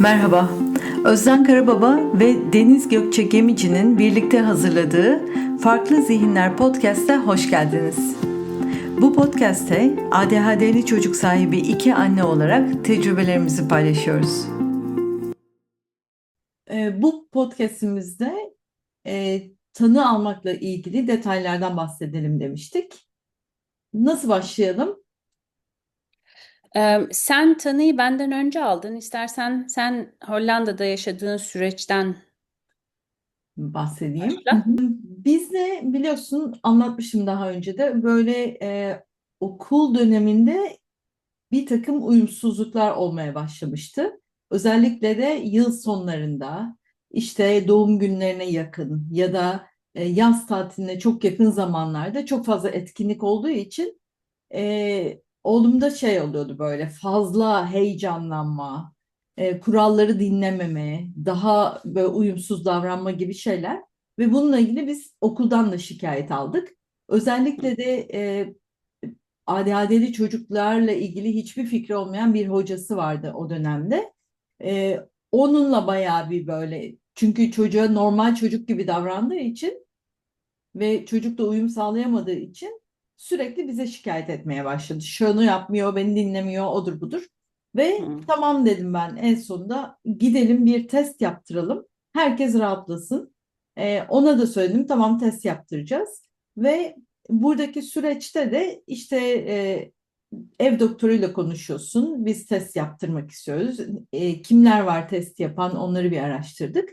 Merhaba. Özden Karababa ve Deniz Gökçe Gemici'nin birlikte hazırladığı Farklı Zihinler Podcast'a hoş geldiniz. Bu podcast'te ADHD'li çocuk sahibi iki anne olarak tecrübelerimizi paylaşıyoruz. Ee, bu podcastimizde e, tanı almakla ilgili detaylardan bahsedelim demiştik. Nasıl başlayalım? Ee, sen tanıyı benden önce aldın. İstersen sen Hollanda'da yaşadığın süreçten Bahsedeyim. başla. Biz de biliyorsun anlatmışım daha önce de böyle e, okul döneminde bir takım uyumsuzluklar olmaya başlamıştı. Özellikle de yıl sonlarında işte doğum günlerine yakın ya da e, yaz tatiline çok yakın zamanlarda çok fazla etkinlik olduğu için e, oğlumda şey oluyordu böyle fazla heyecanlanma, e, kuralları dinlememe, daha böyle uyumsuz davranma gibi şeyler ve bununla ilgili biz okuldan da şikayet aldık. Özellikle de e, ADHD'li çocuklarla ilgili hiçbir fikri olmayan bir hocası vardı o dönemde. E, onunla bayağı bir böyle çünkü çocuğa normal çocuk gibi davrandığı için ve çocuk da uyum sağlayamadığı için sürekli bize şikayet etmeye başladı. Şunu yapmıyor, beni dinlemiyor, odur budur. Ve Hı. tamam dedim ben en sonunda gidelim bir test yaptıralım. Herkes rahatlasın. Ee, ona da söyledim tamam test yaptıracağız. Ve buradaki süreçte de işte e, ev doktoruyla konuşuyorsun. Biz test yaptırmak istiyoruz. E, kimler var test yapan onları bir araştırdık.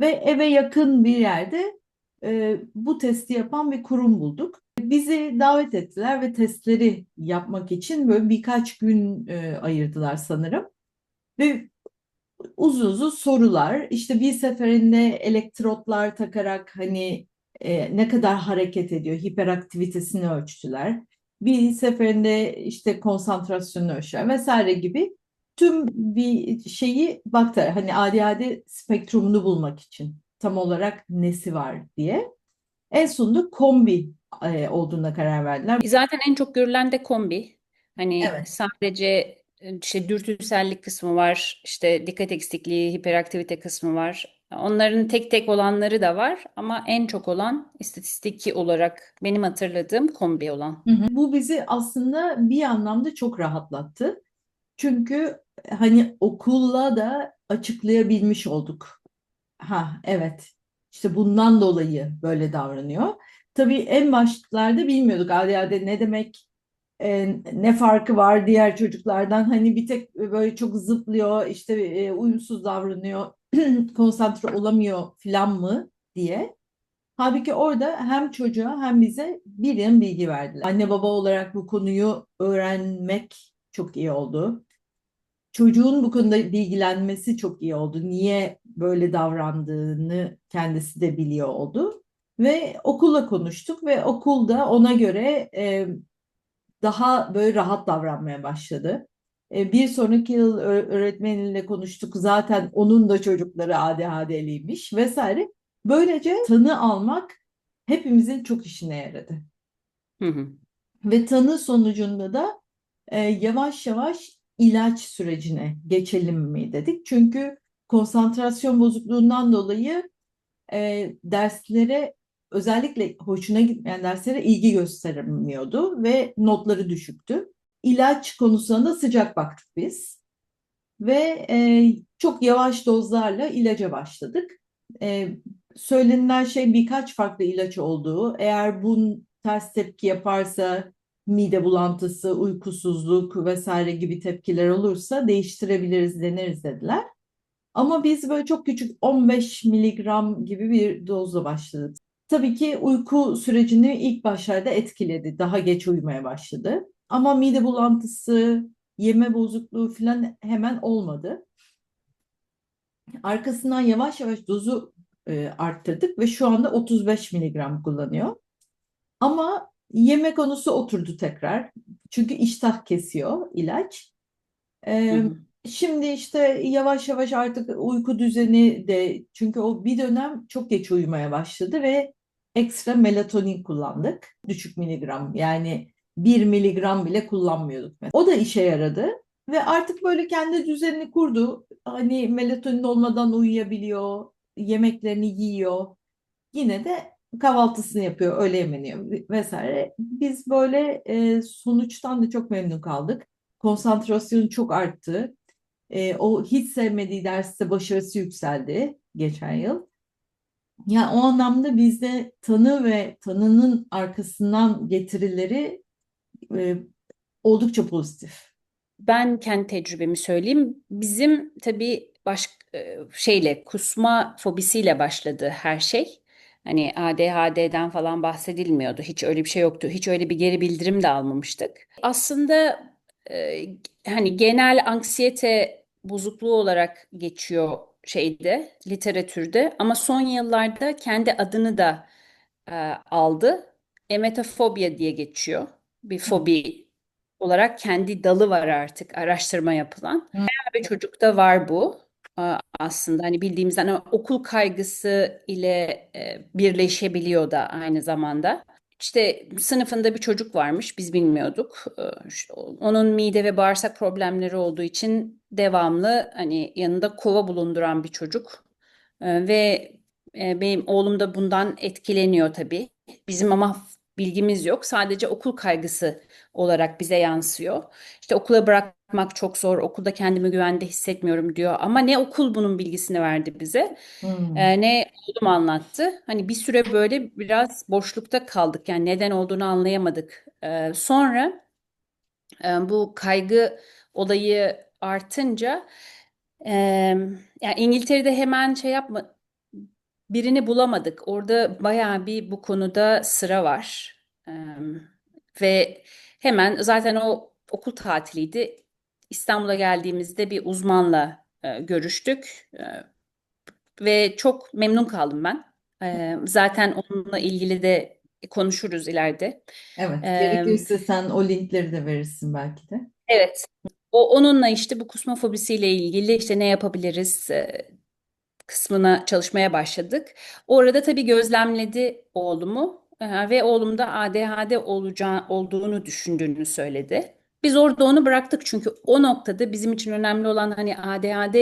Ve eve yakın bir yerde e, bu testi yapan bir kurum bulduk. Bizi davet ettiler ve testleri yapmak için böyle birkaç gün e, ayırdılar sanırım. Ve uzun uzun sorular, işte bir seferinde elektrotlar takarak hani e, ne kadar hareket ediyor, hiperaktivitesini ölçtüler. Bir seferinde işte konsantrasyonunu ölçtüler vesaire gibi tüm bir şeyi baktılar. Hani ADHD spektrumunu bulmak için tam olarak nesi var diye. En sonunda kombi e, olduğuna karar verdiler. Zaten en çok görülen de kombi. Hani Evet. sadece e, işte dürtüsellik kısmı var, işte dikkat eksikliği, hiperaktivite kısmı var. Onların tek tek olanları da var ama en çok olan istatistiki olarak benim hatırladığım kombi olan. Hı hı. Bu bizi aslında bir anlamda çok rahatlattı. Çünkü hani okulla da açıklayabilmiş olduk. Ha evet işte bundan dolayı böyle davranıyor. Tabii en başlarda bilmiyorduk ADHD ne demek, e, ne farkı var diğer çocuklardan. Hani bir tek böyle çok zıplıyor, işte e, uyumsuz davranıyor, konsantre olamıyor filan mı diye. Halbuki orada hem çocuğa hem bize birim bilgi verdiler. Anne baba olarak bu konuyu öğrenmek çok iyi oldu. Çocuğun bu konuda bilgilenmesi çok iyi oldu. Niye böyle davrandığını kendisi de biliyor oldu. Ve okulla konuştuk ve okulda ona göre e, daha böyle rahat davranmaya başladı. E, bir sonraki yıl öğretmeniyle konuştuk. Zaten onun da çocukları ADHD'liymiş vesaire. Böylece tanı almak hepimizin çok işine yaradı. Hı hı. Ve tanı sonucunda da e, yavaş yavaş ilaç sürecine geçelim mi dedik. Çünkü konsantrasyon bozukluğundan dolayı e, derslere özellikle hoşuna gitmeyen derslere ilgi gösteremiyordu ve notları düşüktü. İlaç konusuna da sıcak baktık biz ve e, çok yavaş dozlarla ilaca başladık. E, söylenilen şey birkaç farklı ilaç olduğu. Eğer bu ters tepki yaparsa mide bulantısı, uykusuzluk vesaire gibi tepkiler olursa değiştirebiliriz, deneriz dediler. Ama biz böyle çok küçük 15 miligram gibi bir dozla başladık. Tabii ki uyku sürecini ilk başlarda etkiledi. Daha geç uyumaya başladı. Ama mide bulantısı, yeme bozukluğu falan hemen olmadı. Arkasından yavaş yavaş dozu e, arttırdık ve şu anda 35 miligram kullanıyor. Ama yeme konusu oturdu tekrar. Çünkü iştah kesiyor ilaç. Hı E, hı. Şimdi işte yavaş yavaş artık uyku düzeni de çünkü o bir dönem çok geç uyumaya başladı ve ekstra melatonin kullandık. Düşük miligram yani 1 miligram bile kullanmıyorduk. O da işe yaradı. Ve artık böyle kendi düzenini kurdu. Hani melatonin olmadan uyuyabiliyor, yemeklerini yiyor. Yine de kahvaltısını yapıyor, öğle yemeğini vesaire. Biz böyle e, sonuçtan da çok memnun kaldık. Konsantrasyonu çok arttı. E, o hiç sevmediği derste başarısı yükseldi geçen yıl. Yani o anlamda bizde tanı ve tanının arkasından getirileri e, oldukça pozitif. Ben kendi tecrübemi söyleyeyim. Bizim tabii baş e, şeyle kusma fobisiyle başladı her şey. Hani ADHD'den falan bahsedilmiyordu. Hiç öyle bir şey yoktu. Hiç öyle bir geri bildirim de almamıştık. Aslında e, hani genel anksiyete bozukluğu olarak geçiyor şeyde, literatürde. Ama son yıllarda kendi adını da e, aldı. Emetofobia diye geçiyor. Bir fobi olarak kendi dalı var artık araştırma yapılan. Bayağı bir çocukta var bu aslında hani bildiğimiz hani okul kaygısı ile e, birleşebiliyor da aynı zamanda. İşte sınıfında bir çocuk varmış biz bilmiyorduk. İşte onun mide ve bağırsak problemleri olduğu için devamlı hani yanında kova bulunduran bir çocuk. Ve e, benim oğlum da bundan etkileniyor tabii. Bizim ama bilgimiz yok. Sadece okul kaygısı olarak bize yansıyor. İşte okula bırakmak çok zor, okulda kendimi güvende hissetmiyorum diyor. Ama ne okul bunun bilgisini verdi bize, Hmm. e, ne oğlum anlattı. Hani bir süre böyle biraz boşlukta kaldık. Yani neden olduğunu anlayamadık. E, sonra e, bu kaygı olayı artınca e, yani İngiltere'de hemen şey yapma birini bulamadık. Orada bayağı bir bu konuda sıra var. E, ve hemen zaten o okul tatiliydi. İstanbul'a geldiğimizde bir uzmanla e, görüştük. E, ve çok memnun kaldım ben. E, zaten onunla ilgili de Evet, konuşuruz ileride. E, gerekirse sen o linkleri de verirsin belki de. evet. O onunla işte bu kusma fobisiyle ilgili işte ne yapabiliriz e, kısmına çalışmaya başladık. Orada tabii gözlemledi oğlumu e, ve oğlum da ADHD olacağı, olduğunu düşündüğünü söyledi. Biz orada onu bıraktık çünkü o noktada bizim için önemli olan hani ADHD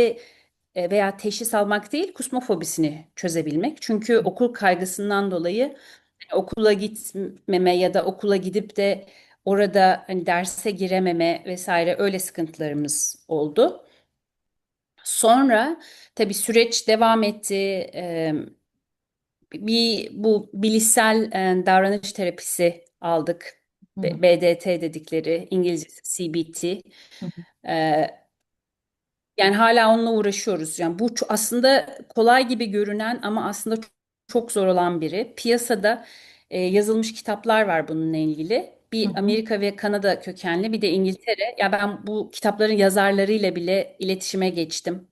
e, veya teşhis almak değil, kusma fobisini çözebilmek. Çünkü okul kaygısından dolayı okula gitmeme ya da okula gidip de orada hani derse girememe vesaire öyle sıkıntılarımız oldu. Sonra tabii süreç devam etti. Bir bu bilişsel e, davranış terapisi aldık. Hı BDT dedikleri İngilizcesi CBT. hı hı. Ee, yani hala onunla uğraşıyoruz. Yani bu aslında kolay gibi görünen ama aslında çok çok zor olan biri. Piyasada e, yazılmış kitaplar var bununla ilgili. Bir hı. Amerika ve Kanada kökenli, bir de İngiltere. Ya ben bu kitapların yazarlarıyla bile iletişime geçtim.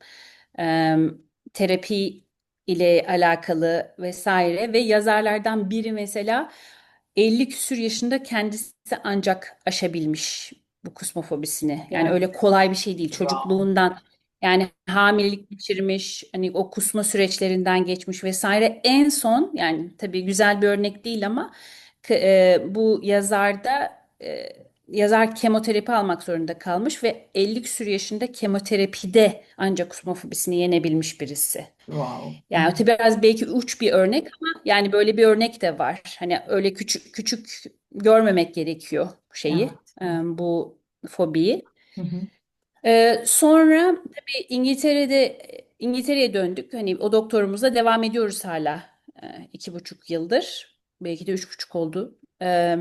Terapi ile alakalı vesaire ve yazarlardan biri mesela 50 küsür yaşında kendisi ancak aşabilmiş bu kusmofobisini. Yani Yani öyle kolay bir şey değil. Çocukluğundan yani hamilelik geçirmiş, hani o kusma süreçlerinden geçmiş vesaire. En son yani tabii güzel bir örnek değil ama e, bu yazarda e, yazar kemoterapi almak zorunda kalmış ve 50 küsur yaşında kemoterapide ancak kusma fobisini yenebilmiş birisi. Wow. Yani o biraz belki uç bir örnek ama yani böyle bir örnek de var. Hani öyle küçük küçük görmemek gerekiyor şeyi, Evet. bu fobiyi. Hı hı. Ee, sonra tabii İngiltere'de İngiltere'ye döndük. Hani o doktorumuzla devam ediyoruz hala e, iki buçuk yıldır. Belki de üç buçuk oldu. Ee,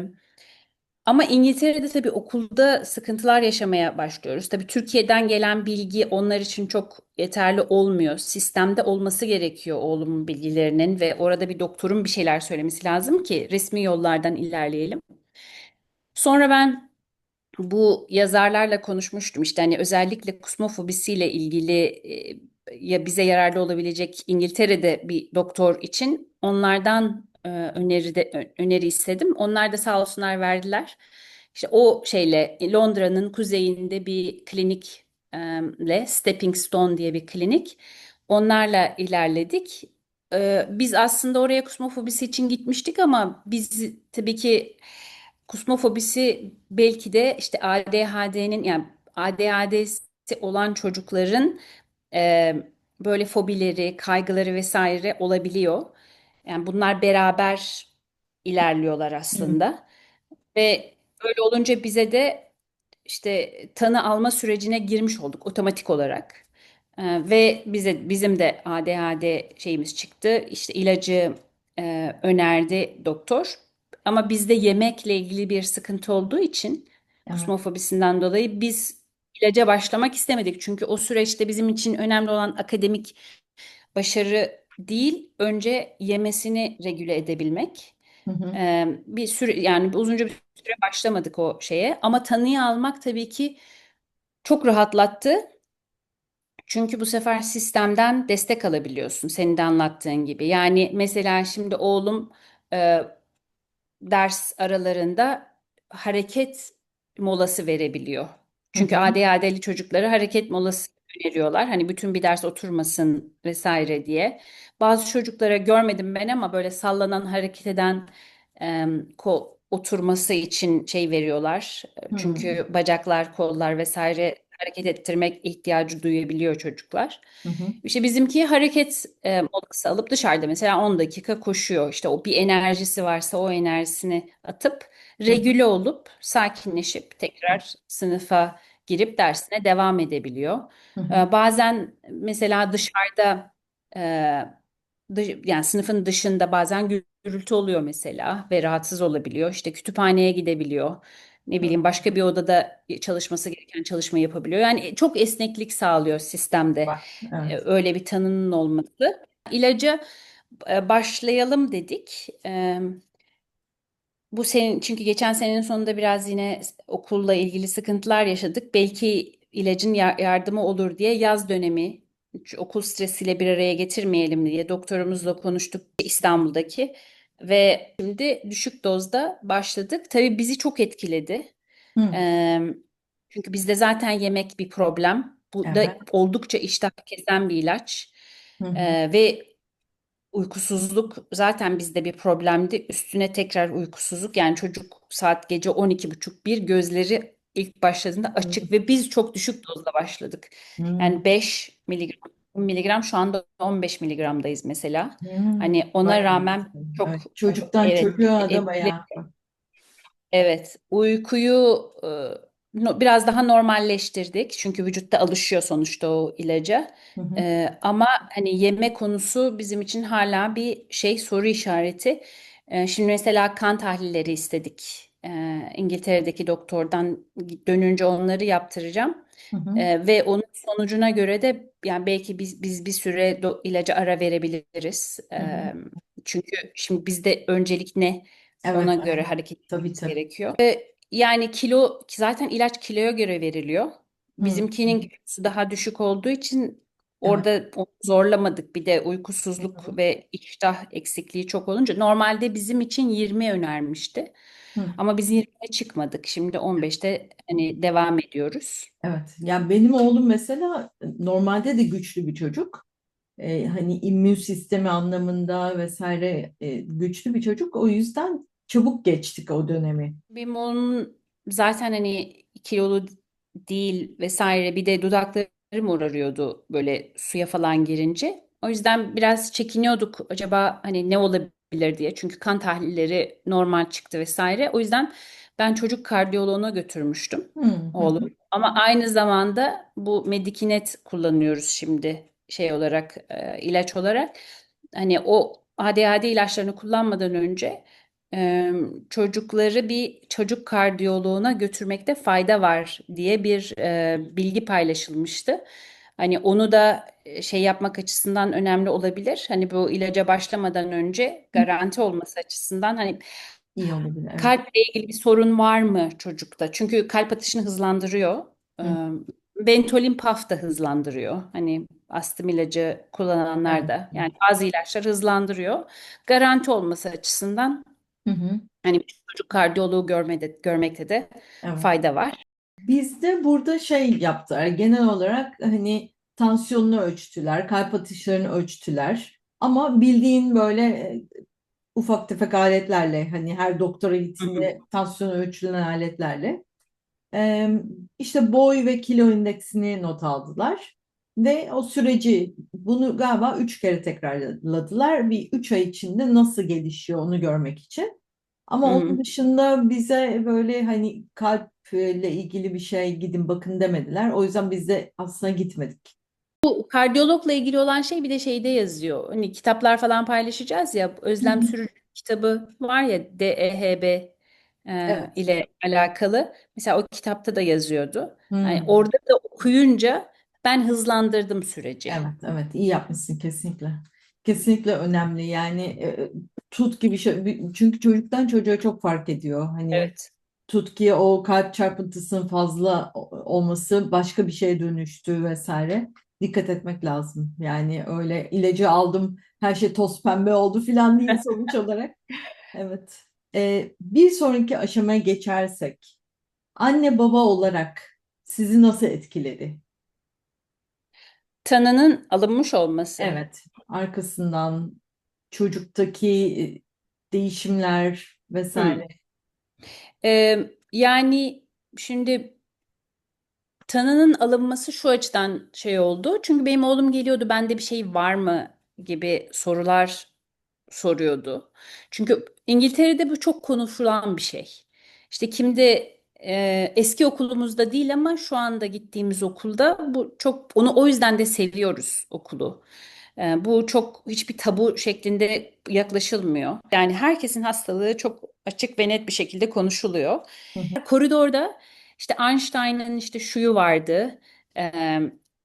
ama İngiltere'de tabii okulda sıkıntılar yaşamaya başlıyoruz. Tabii Türkiye'den gelen bilgi onlar için çok yeterli olmuyor. Sistemde olması gerekiyor oğlumun bilgilerinin ve orada bir doktorun bir şeyler söylemesi lazım ki resmi yollardan ilerleyelim. Sonra ben bu yazarlarla konuşmuştum işte hani özellikle kusma fobisiyle ilgili e, ya bize yararlı olabilecek İngiltere'de bir doktor için onlardan e, öneri de öneri istedim. Onlar da sağ olsunlar verdiler. İşte o şeyle Londra'nın kuzeyinde bir klinikle Stepping Stone diye bir klinik. Onlarla ilerledik. E, Biz aslında oraya kusma fobisi için gitmiştik ama biz tabii ki kusma fobisi belki de işte ADHD'nin yani ADHD'si olan çocukların e, böyle fobileri, kaygıları vesaire olabiliyor. Yani bunlar beraber ilerliyorlar aslında. Ve öyle olunca bize de işte tanı alma sürecine girmiş olduk otomatik olarak. Ee, ve bize bizim de ADHD şeyimiz çıktı. İşte ilacı e, önerdi doktor. Ama bizde yemekle ilgili bir sıkıntı olduğu için Evet. kusma fobisinden dolayı biz ilaca başlamak istemedik. Çünkü o süreçte bizim için önemli olan akademik başarı değil, önce yemesini regüle edebilmek. Hı hı. Ee, bir süre yani uzunca bir süre başlamadık o şeye ama tanıyı almak tabii ki çok rahatlattı. Çünkü bu sefer sistemden destek alabiliyorsun senin de anlattığın gibi. Yani mesela şimdi oğlum e, ders aralarında hareket molası verebiliyor. Çünkü. ADHD'li çocuklara hareket molası öneriyorlar. Hani bütün bir ders oturmasın vesaire diye. Bazı çocuklara görmedim ben ama böyle sallanan, hareket eden em, ko oturması için şey veriyorlar. Hı. Çünkü bacaklar, kollar vesaire hareket ettirmek ihtiyacı duyabiliyor çocuklar. Hı hı. İşte bizimki hareket e, molası alıp dışarıda mesela 10 dakika koşuyor. İşte o bir enerjisi varsa o enerjisini atıp regüle olup sakinleşip tekrar sınıfa girip dersine devam edebiliyor. Hı hı. Bazen mesela dışarıda dış- yani sınıfın dışında bazen gürültü oluyor mesela ve rahatsız olabiliyor. İşte kütüphaneye gidebiliyor. Ne bileyim başka bir odada çalışması gereken çalışma yapabiliyor. Yani çok esneklik sağlıyor sistemde Evet. öyle bir tanının olması. İlaca başlayalım dedik. Bu senin çünkü geçen senenin sonunda biraz yine okulla ilgili sıkıntılar yaşadık. Belki ilacın ya- yardımı olur diye yaz dönemi okul stresiyle bir araya getirmeyelim diye doktorumuzla konuştuk İstanbul'daki ve şimdi düşük dozda başladık. Tabii bizi çok etkiledi. Hı. Eee, çünkü bizde zaten yemek bir problem. Bu da Evet. oldukça iştah kesen bir ilaç. Hı hı. Eee, ve Uykusuzluk zaten bizde bir problemdi. Üstüne tekrar uykusuzluk. Yani çocuk saat gece 12.30 bir gözleri ilk başladığında açık ve biz çok düşük dozda başladık. Hı. Yani 5 miligram, 10 miligram şu anda 15 miligramdayız mesela. Hı. Hani ona Bayağı rağmen çok Evet. Çocuktan evet çocuğa da etkili. bayağı. Evet, uykuyu no- biraz daha normalleştirdik. Çünkü vücutta alışıyor sonuçta o ilaca. Hı hı. E, ama hani yeme konusu bizim için hala bir şey soru işareti. E, şimdi mesela kan tahlilleri istedik. E, İngiltere'deki doktordan dönünce onları yaptıracağım. Hı hı. E, ve onun sonucuna göre de yani belki biz biz bir süre do- ilaca ara verebiliriz. Hı hı. E, çünkü şimdi bizde öncelik ne? Evet. Ona göre Evet. hareket Tabii etmemiz tabii. gerekiyor. Ve yani kilo zaten ilaç kiloya göre veriliyor. Hı. Bizimkinin kilosu daha düşük olduğu için Evet. orada onu zorlamadık. Bir de Hı hı. uykusuzluk ve iştah eksikliği çok olunca normalde bizim için 20 önermişti. Hı. Ama biz 20'ye çıkmadık. Şimdi 15'te hani devam ediyoruz. Evet. Yani benim oğlum mesela normalde de güçlü bir çocuk. Ee, hani immün sistemi anlamında vesaire e, güçlü bir çocuk. O yüzden çabuk geçtik o dönemi. Benim oğlum zaten hani kilolu değil vesaire bir de dudakları morarıyordu böyle suya falan girince. O yüzden biraz çekiniyorduk acaba hani ne olabilir diye. Çünkü kan tahlilleri normal çıktı vesaire. O yüzden ben çocuk kardiyoloğuna götürmüştüm hı. oğlum. Ama aynı zamanda bu Medikinet kullanıyoruz şimdi şey olarak e, ilaç olarak. Hani o ADHD ilaçlarını kullanmadan önce e, çocukları bir çocuk kardiyoloğuna götürmekte fayda var diye bir e, bilgi paylaşılmıştı. Hani onu da e, şey yapmak açısından önemli olabilir. Hani bu ilaca başlamadan önce garanti olması açısından hani İyi olabilir. Evet. kalple ilgili bir sorun var mı çocukta? Çünkü kalp atışını hızlandırıyor. Hı. Ventolin Paf da hızlandırıyor. Hani astım ilacı kullananlar da yani bazı ilaçlar hızlandırıyor. Garanti olması açısından Hı hı. hani çocuk kardiyoloğu görmede, görmekte de Evet. fayda var. Biz de burada şey yaptılar. Genel olarak hani tansiyonunu ölçtüler, kalp atışlarını ölçtüler. Ama bildiğin böyle e, ufak tefek aletlerle hani her doktora gittiğinde tansiyon ölçülen aletlerle. Ee, işte boy ve kilo indeksini not aldılar. Ve o süreci bunu galiba üç kere tekrarladılar. Bir üç ay içinde nasıl gelişiyor onu görmek için. Ama Hı onun dışında bize böyle hani kalple ilgili bir şey gidin bakın demediler. O yüzden biz de aslında gitmedik. Bu kardiyologla ilgili olan şey bir de şeyde yazıyor. Hani kitaplar falan paylaşacağız ya. Özlem. Sürücü kitabı var ya DEHB e, Evet. ile alakalı. Mesela o kitapta da yazıyordu. Yani Hmm. orada da okuyunca ben hızlandırdım süreci. Evet, evet, iyi yapmışsın kesinlikle. Kesinlikle önemli. Yani e, tut gibi şey. Çünkü çocuktan çocuğa çok fark ediyor. Hani Evet. tut ki o kalp çarpıntısının fazla olması başka bir şeye dönüştü vesaire. Dikkat etmek lazım. Yani öyle ilacı aldım, her şey toz pembe oldu filan değil sonuç olarak. Evet. E, bir sonraki aşamaya geçersek, anne baba olarak sizi nasıl etkiledi? Tanının alınmış olması. Evet, arkasından çocuktaki e, değişimler vesaire. Ee, yani şimdi tanının alınması şu açıdan şey oldu. Çünkü benim oğlum geliyordu bende bir şey var mı gibi sorular soruyordu. Çünkü İngiltere'de bu çok konuşulan bir şey. İşte kimde e, eski okulumuzda değil ama şu anda gittiğimiz okulda bu çok onu o yüzden de seviyoruz okulu. E, bu çok hiçbir tabu şeklinde yaklaşılmıyor. Yani herkesin hastalığı çok açık ve net bir şekilde konuşuluyor. Hı hı. Koridorda işte Einstein'ın işte şuyu vardı. E,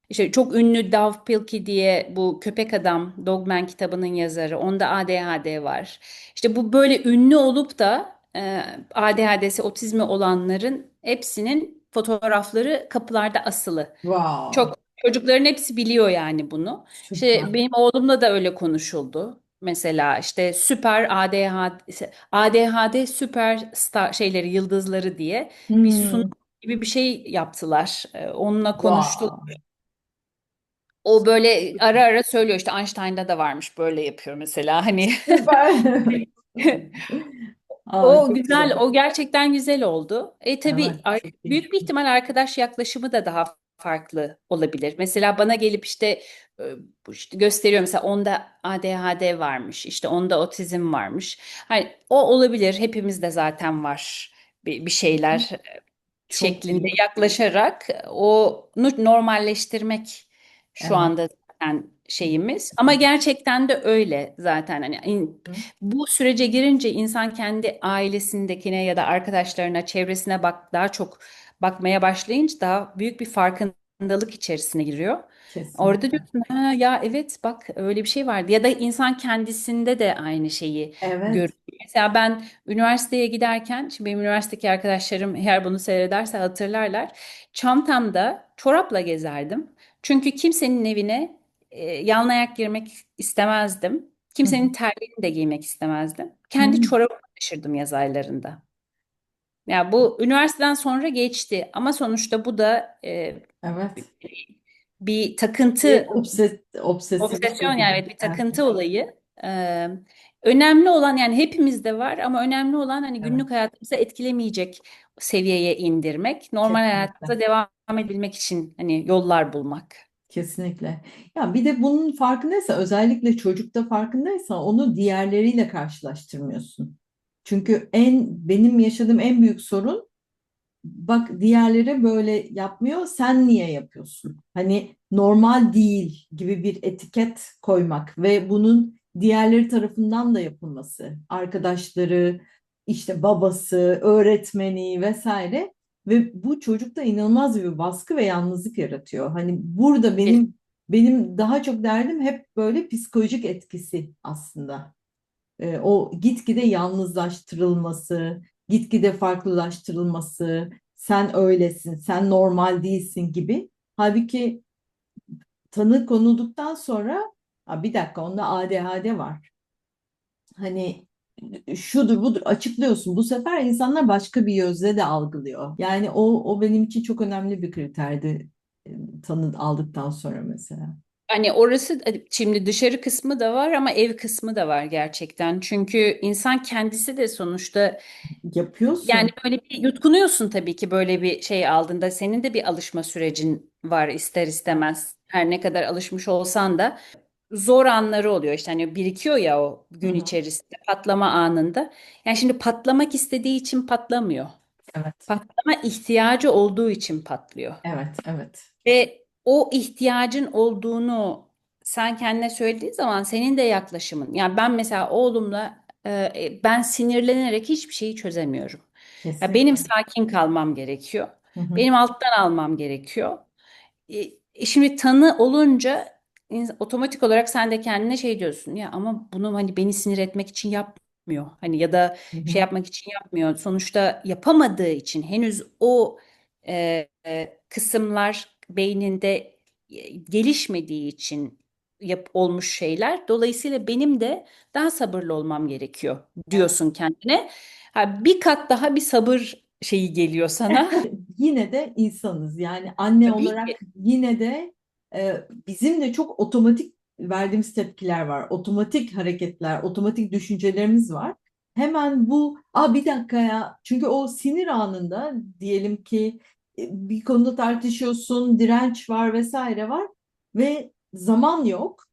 işte çok ünlü Dav Pilkey diye bu Köpek Adam Dogman kitabının yazarı. Onda ADHD var. İşte bu böyle ünlü olup da e, ADHD'si, otizmi olanların hepsinin fotoğrafları kapılarda asılı. Wow, Çok çocukların hepsi biliyor yani bunu. İşte süper. benim oğlumla da öyle konuşuldu. Mesela işte süper ADHD, ADHD süper star şeyleri, yıldızları diye bir sunum Hmm, gibi bir şey yaptılar. E, Onunla konuştu. wow, O böyle ara ara söylüyor işte Einstein'da da varmış böyle yapıyor mesela hani süper. Aa, o çok güzel güzel. o gerçekten güzel oldu. E tabii Evet, ar- çok iyi. büyük bir ihtimal arkadaş yaklaşımı da daha farklı olabilir. Mesela bana gelip işte e, bu işte gösteriyor mesela onda ADHD varmış işte onda otizm varmış. Hani o olabilir hepimizde zaten var bir, bir şeyler Çok şeklinde iyi. yaklaşarak onu normalleştirmek şu Evet. anda zaten şeyimiz. Ama gerçekten de öyle zaten. Hani bu sürece girince insan kendi ailesindekine ya da arkadaşlarına, çevresine bak daha çok bakmaya başlayınca daha büyük bir farkındalık içerisine giriyor. Orada Kesinlikle. diyorsun ha, ya evet bak öyle bir şey vardı. Ya da insan kendisinde de aynı şeyi Evet. görüyor. Mesela ben üniversiteye giderken, şimdi benim üniversitedeki arkadaşlarım eğer bunu seyrederse hatırlarlar. Çantamda çorapla gezerdim. Çünkü kimsenin evine e, yalın ayak girmek istemezdim. Kimsenin terliğini de giymek istemezdim. Kendi hı. çorabımı taşırdım yaz aylarında. Ya bu üniversiteden sonra geçti ama sonuçta bu da e, Evet. bir Bir takıntı obses obsesif Obsesyon yani evet bir Evet. takıntı olayı. Ee, önemli olan yani hepimizde var ama önemli olan hani Evet. günlük hayatımızı etkilemeyecek seviyeye indirmek. Normal Kesinlikle. hayatımıza devam edebilmek için hani yollar bulmak. Kesinlikle. Ya bir de bunun farkındaysa özellikle çocukta farkındaysa onu diğerleriyle karşılaştırmıyorsun. Çünkü en benim yaşadığım en büyük sorun bak diğerleri böyle yapmıyor sen niye yapıyorsun? Hani normal değil gibi bir etiket koymak ve bunun diğerleri tarafından da yapılması. Arkadaşları, işte babası, öğretmeni vesaire ve bu çocukta inanılmaz bir baskı ve yalnızlık yaratıyor. Hani burada benim benim daha çok derdim hep böyle psikolojik etkisi aslında. Ee, o gitgide yalnızlaştırılması, gitgide farklılaştırılması, sen öylesin, sen normal değilsin gibi. Halbuki tanı konulduktan sonra "Aa, bir dakika onda ADHD var. Hani şudur budur açıklıyorsun. Bu sefer insanlar başka bir gözle de algılıyor. Yani o o benim için çok önemli bir kriterdi e, tanı aldıktan sonra mesela. Hani orası şimdi dışarı kısmı da var ama ev kısmı da var gerçekten. Çünkü insan kendisi de sonuçta Yapıyorsun. yani böyle bir yutkunuyorsun tabii ki böyle bir şey aldığında. Senin de bir alışma sürecin var ister istemez. Her ne kadar alışmış olsan da zor anları oluyor. İşte hani birikiyor ya o Hı gün hı. içerisinde patlama anında. Yani şimdi patlamak istediği için patlamıyor. Evet. Patlama ihtiyacı olduğu için patlıyor. Evet, evet. Ve o ihtiyacın olduğunu sen kendine söylediğin zaman senin de yaklaşımın. Yani ben mesela oğlumla e, ben sinirlenerek hiçbir şeyi çözemiyorum. Ya benim sakin kalmam gerekiyor. Hı hı. Benim alttan almam gerekiyor. E, e, şimdi tanı olunca ins- otomatik olarak sen de kendine şey diyorsun ya ama bunu hani beni sinir etmek için yapmıyor. Hani ya da Hı hı. şey yapmak için yapmıyor. Sonuçta yapamadığı için henüz o e, e, kısımlar beyninde e, gelişmediği için yap, olmuş şeyler. Dolayısıyla benim de daha sabırlı olmam gerekiyor diyorsun kendine. Ha, bir kat daha bir sabır şeyi geliyor sana. Yine de insanız. Yani anne Tabii olarak ki. yine de e, bizim de çok otomatik verdiğimiz tepkiler var. Otomatik hareketler, otomatik düşüncelerimiz var. Hemen bu, aa bir dakika ya. Çünkü o sinir anında diyelim ki e, bir konuda tartışıyorsun, direnç var vesaire var ve zaman yok.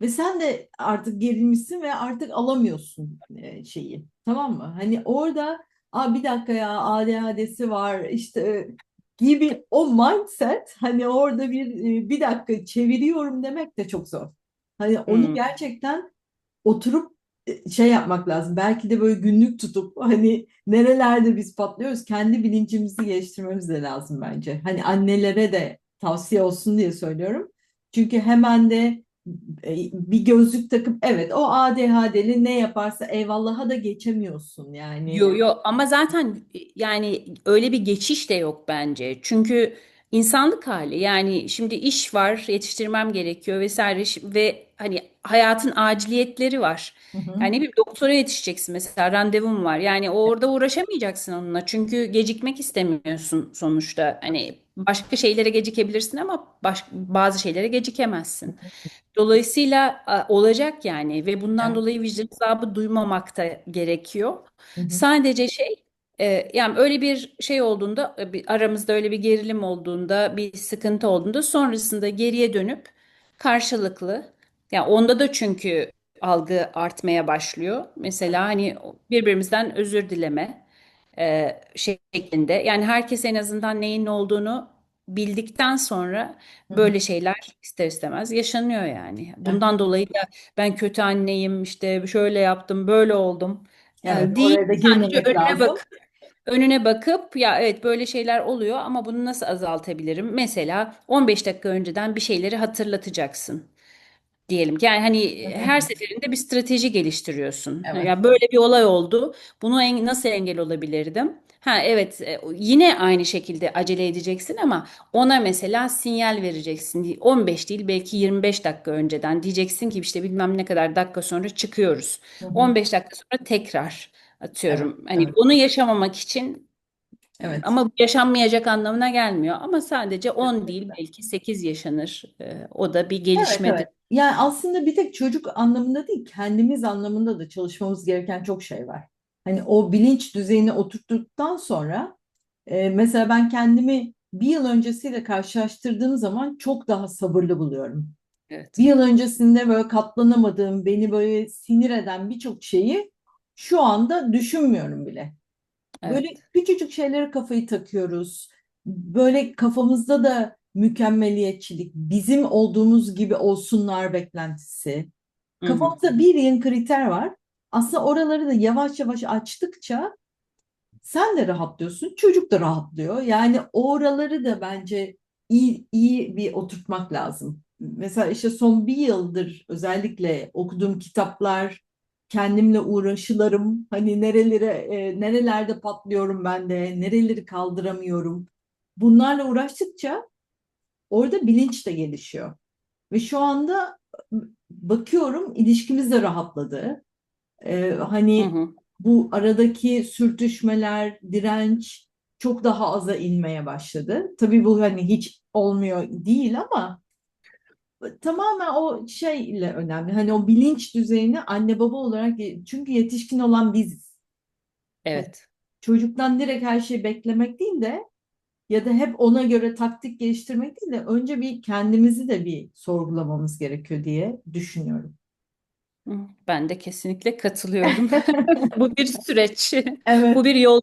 Ve sen de artık gerilmişsin ve artık alamıyorsun e, şeyi. Tamam mı? Hani orada Aa, bir dakika ya ADHD'si var işte gibi o mindset hani orada bir e, bir dakika çeviriyorum demek de çok zor. Hani onu Hmm. gerçekten oturup e, şey yapmak lazım. Belki de böyle günlük tutup hani nerelerde biz patlıyoruz kendi bilincimizi geliştirmemiz de lazım bence. Hani annelere de tavsiye olsun diye söylüyorum. Çünkü hemen de bir gözlük takıp evet o ADHD'li ne yaparsa eyvallaha da geçemiyorsun yani. Yo yo ama zaten yani öyle bir geçiş de yok bence. Çünkü insanlık hali yani şimdi iş var, yetiştirmem gerekiyor vesaire ve hani hayatın aciliyetleri var. Hı hı. Yani bir doktora yetişeceksin mesela randevun var. Yani orada uğraşamayacaksın onunla. Çünkü gecikmek istemiyorsun sonuçta. Hani başka şeylere gecikebilirsin ama baş, bazı şeylere gecikemezsin. Dolayısıyla olacak yani ve bundan Evet. dolayı vicdan azabı duymamak da gerekiyor. Hı hı. Sadece şey e, yani öyle bir şey olduğunda e, aramızda öyle bir gerilim olduğunda bir sıkıntı olduğunda sonrasında geriye dönüp karşılıklı yani onda da çünkü algı artmaya başlıyor. Mesela hani birbirimizden özür dileme e, şeklinde yani herkes en azından neyin ne olduğunu bildikten sonra böyle şeyler ister istemez yaşanıyor yani. Bundan dolayı da ben kötü anneyim işte şöyle yaptım böyle oldum Evet, e, değil oraya da sadece önüne lazım. bak önüne bakıp ya evet böyle şeyler oluyor ama bunu nasıl azaltabilirim? Mesela 15 dakika önceden bir şeyleri hatırlatacaksın diyelim ki yani hani Hı hı. her seferinde bir strateji geliştiriyorsun. Evet. Ya böyle bir olay oldu. Bunu en- nasıl engel olabilirdim? Ha evet e, yine aynı şekilde acele edeceksin ama ona mesela sinyal vereceksin. 15 değil belki 25 dakika önceden diyeceksin ki işte bilmem ne kadar dakika sonra çıkıyoruz. Hı hı. 15 dakika sonra tekrar Evet, atıyorum. Hani evet, onu yaşamamak için evet. ama bu yaşanmayacak anlamına gelmiyor. Ama sadece 10 değil belki 8 yaşanır. E, O da bir Evet, gelişmedir. evet. Yani aslında bir tek çocuk anlamında değil, kendimiz anlamında da çalışmamız gereken çok şey var. Hani o bilinç düzeyini oturttuktan sonra e, mesela ben kendimi bir yıl öncesiyle karşılaştırdığım zaman çok daha sabırlı buluyorum. Evet. Bir yıl öncesinde böyle katlanamadığım, beni böyle sinir eden birçok şeyi şu anda düşünmüyorum bile. Böyle Evet. küçücük şeylere kafayı takıyoruz. Böyle kafamızda da mükemmeliyetçilik, bizim olduğumuz gibi olsunlar beklentisi. Kafamızda bir yığın kriter var. Aslında oraları da yavaş yavaş açtıkça sen de rahatlıyorsun, çocuk da rahatlıyor. Yani oraları da bence iyi, iyi bir oturtmak lazım. Mesela işte son bir yıldır özellikle okuduğum kitaplar, kendimle uğraşılarım, hani nerelere, e, nerelerde patlıyorum ben de, nereleri kaldıramıyorum. Bunlarla uğraştıkça orada bilinç de gelişiyor. Ve şu anda bakıyorum ilişkimiz de rahatladı. Ee, Hı hani hı. bu aradaki sürtüşmeler, direnç çok daha aza inmeye başladı. Tabii bu hani hiç olmuyor değil ama tamamen o şeyle önemli. Hani o bilinç düzeyini anne baba olarak çünkü yetişkin olan biziz. Evet. Çocuktan direkt her şeyi beklemek değil de ya da hep ona göre taktik geliştirmek değil de önce bir kendimizi de bir sorgulamamız gerekiyor diye düşünüyorum. Ben de kesinlikle katılıyorum. Bu bir süreç. Evet, Bu bir yol.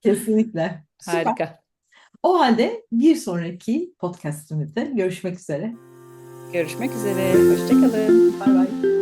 kesinlikle. Süper. Harika. O halde bir sonraki podcastimizde görüşmek üzere. Görüşmek üzere. Hoşça kalın. Bay bay.